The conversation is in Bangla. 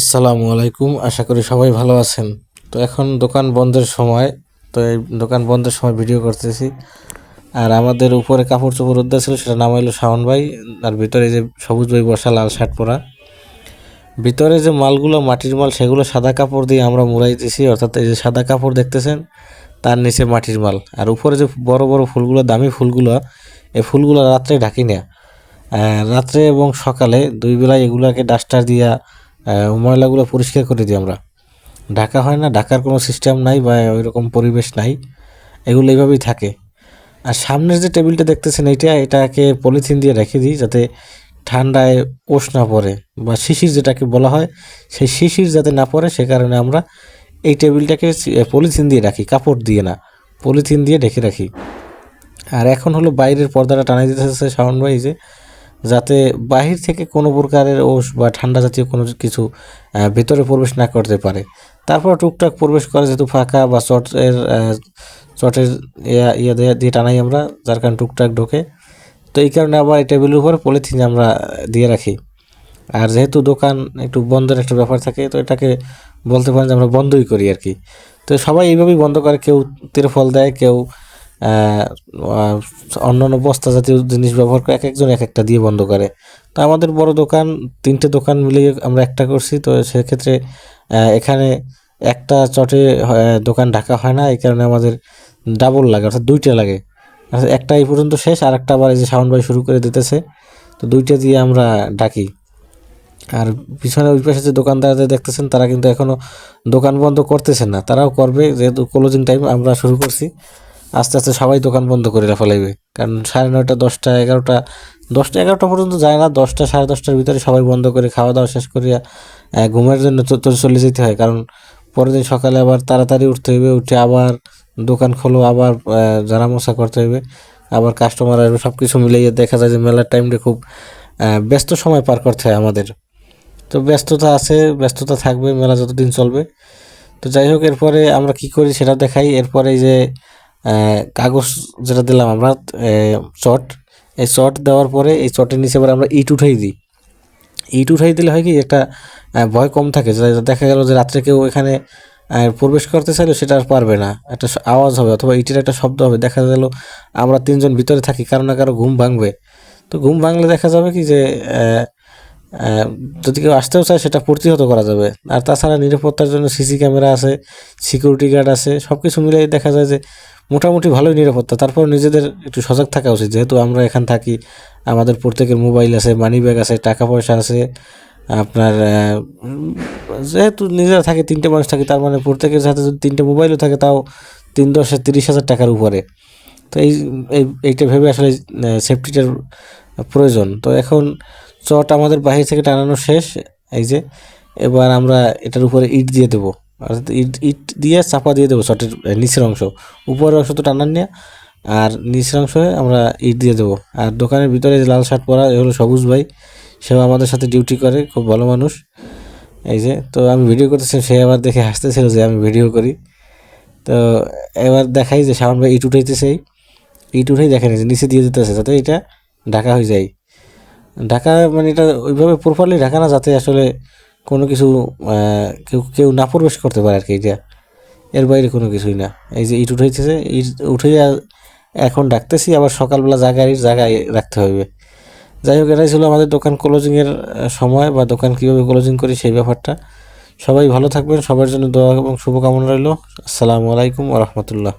আসসালামু আলাইকুম, আশা করি সবাই ভালো আছেন। তো এখন দোকান বন্ধের সময়, তো এই দোকান বন্ধের সময় ভিডিও করতেছি। আর আমাদের উপরে কাপড় চোপড় উদ্যা ছিল সেটা নামাইলো শাওন ভাই। আর ভিতরে যে সবুজ ভাই বসা, লাল শার্ট পরা। ভিতরে যে মালগুলো, মাটির মাল, সেগুলো সাদা কাপড় দিয়ে আমরা মুড়াই দিছি অর্থাৎ এই যে সাদা কাপড় দেখতেছেন, তার নিচে মাটির মাল। আর উপরে যে বড় বড় ফুলগুলো, দামি ফুলগুলো, এই ফুলগুলো রাত্রে ঢাকি না রাত্রে এবং সকালে দুই বেলায় এগুলাকে ডাস্টার দিয়া ময়লাগুলো পরিষ্কার করে দিই আমরা। ঢাকা হয় না, ঢাকার কোনো সিস্টেম নাই বা ওই রকম পরিবেশ নাই। এগুলো এইভাবেই থাকে। আর সামনের যে টেবিলটা দেখতেছেন এইটা, এটাকে পলিথিন দিয়ে রেখে দিই যাতে ঠান্ডায় ওষ না পড়ে বা শিশির যেটাকে বলা হয়, সেই শিশির যাতে না পড়ে, সে কারণে আমরা এই টেবিলটাকে পলিথিন দিয়ে রাখি, কাপড় দিয়ে না পলিথিন দিয়ে ঢেকে রাখি। আর এখন হলো বাইরের পর্দাটা টানাই দিতেছে সাউন্ড যে যাতে বাহির থেকে কোনো প্রকারের ওষ বা ঠান্ডা জাতীয় কোনো কিছু ভেতরে প্রবেশ না করতে পারে। তারপর টুকটাক প্রবেশ করে যেহেতু ফাঁকা বা চটের চটের ইয়া ইয়া দিয়ে টানাই আমরা, যার কারণে টুকটাক ঢোকে। তো এই কারণে আবার এই টেবিলের উপরে পলিথিন আমরা দিয়ে রাখি। আর যেহেতু দোকান একটু বন্ধের একটা ব্যাপার থাকে, তো এটাকে বলতে পারেন যে আমরা বন্ধই করি আর কি। তো সবাই এইভাবেই বন্ধ করে, কেউ তিরফল দেয়, কেউ অন্যান্য বস্তা জাতীয় জিনিস ব্যবহার করে এক একজন এক একটা দিয়ে বন্ধ করে। তো আমাদের বড় দোকান, তিনটে দোকান মিলিয়ে আমরা একটা করছি। তো সেক্ষেত্রে এখানে একটা চটে দোকান ঢাকা হয় না, এই কারণে আমাদের ডাবল লাগে, অর্থাৎ দুইটা লাগে। অর্থাৎ একটা এই পর্যন্ত শেষ আর একটা আবার এই যে সাউন্ড বাই শুরু করে দিতেছে। তো দুইটা দিয়ে আমরা ডাকি। আর পিছনে ওই পাশে যে দোকানদারদের দেখতেছেন, তারা কিন্তু এখনও দোকান বন্ধ করতেছেন না। তারাও করবে, যেহেতু ক্লোজিং টাইম আমরা শুরু করছি। আস্তে আস্তে সবাই দোকান বন্ধ করে ফেলাইবে। কারণ সাড়ে নয়টা দশটা এগারোটা দশটা এগারোটা পর্যন্ত যায় না। দশটা সাড়ে দশটার ভিতরে সবাই বন্ধ করে খাওয়া দাওয়া শেষ করিয়া ঘুমের জন্য চলে যেতে হয়। কারণ পরের দিন সকালে আবার তাড়াতাড়ি উঠতে হইবে উঠে আবার দোকান খোলো আবার আহ, ঝাড়া মশা করতে হইবে আবার কাস্টমার আসবে সব কিছু মিলিয়ে দেখা যায় যে মেলার টাইমটা খুব ব্যস্ত সময় পার করতে হয় আমাদের। তো ব্যস্ততা আছে ব্যস্ততা থাকবে মেলা যতদিন চলবে। তো যাই হোক এরপরে আমরা কি করি সেটা দেখাই। এরপরে যে কাগজ যেটা দিলাম আমরা চট এই চট দেওয়ার পরে এই চটের নিচে এবার আমরা ইট উঠাই দিই। ইট উঠাই দিলে হয় কি, একটা ভয় কম থাকে। দেখা গেল যে রাত্রে কেউ এখানে প্রবেশ করতে চাইলে, সেটা আর পারবে না। একটা আওয়াজ হবে অথবা ইটের একটা শব্দ হবে। দেখা গেল আমরা তিনজন ভিতরে থাকি, কারও না কারও ঘুম ভাঙবে। তো ঘুম ভাঙলে দেখা যাবে কি যে যদি কেউ আসতেও চায় সেটা প্রতিহত করা যাবে। আর তাছাড়া নিরাপত্তার জন্য সিসি ক্যামেরা আছে সিকিউরিটি গার্ড আছে সব কিছু মিলিয়ে দেখা যায় যে মোটামুটি ভালোই নিরাপত্তা। তারপর নিজেদের একটু সজাগ থাকা উচিত। যেহেতু আমরা এখান থাকি, আমাদের প্রত্যেকের মোবাইল আছে মানি ব্যাগ আছে, টাকা পয়সা আছে, আপনার যেহেতু নিজেরা থাকে, তিনটে মানুষ থাকে, তার মানে প্রত্যেকের সাথে যদি তিনটে মোবাইলও থাকে, তাও তিন দশে তিরিশ হাজার টাকার উপরে। তো এই, এই- এইটা ভেবে আসলে সেফটিটার প্রয়োজন। তো এখন চট আমাদের বাহির থেকে টানানো শেষ, এই যে। এবার আমরা এটার উপরে ইট দিয়ে দেবো। অর্থাৎ ইট ইট দিয়ে চাপা দিয়ে দেবো চটের নিচের অংশ। উপরের অংশ তো টানান নিয়ে আর নিচের অংশে আমরা ইট দিয়ে দেবো। আর দোকানের ভিতরে যে লাল শার্ট পরা, এ হলো সবুজ ভাই। সেও আমাদের সাথে ডিউটি করে, খুব ভালো মানুষ। এই যে, তো আমি ভিডিও করতেছি, সে আবার দেখে হাসতেছিল যে আমি ভিডিও করি। তো এবার দেখাই যে সামনে ভাই ইট উঠাইতেছে। ইট উঠেই দেখেন নিচে দিয়ে দিতেছে, যাতে এটা ঢাকা হয়ে যায়। ঢাকা মানে এটা ওইভাবে প্রপারলি ঢাকা না, যাতে আসলে কোনো কিছু কেউ কেউ না প্রবেশ করতে পারে আর কি এটা। এর বাইরে কোনো কিছুই না। এই যে ইট উঠাইতেছে ইট উঠে এখন ডাকতেছি, আবার সকালবেলা জায়গায় জায়গায় রাখতে হবে। যাই হোক, এটাই ছিল আমাদের দোকান ক্লোজিংয়ের সময় বা দোকান কীভাবে ক্লোজিং করি সেই ব্যাপারটা। সবাই ভালো থাকবেন, সবার জন্য দোয়া এবং শুভকামনা রইল। আসসালামু আলাইকুম রহমতুল্লাহ।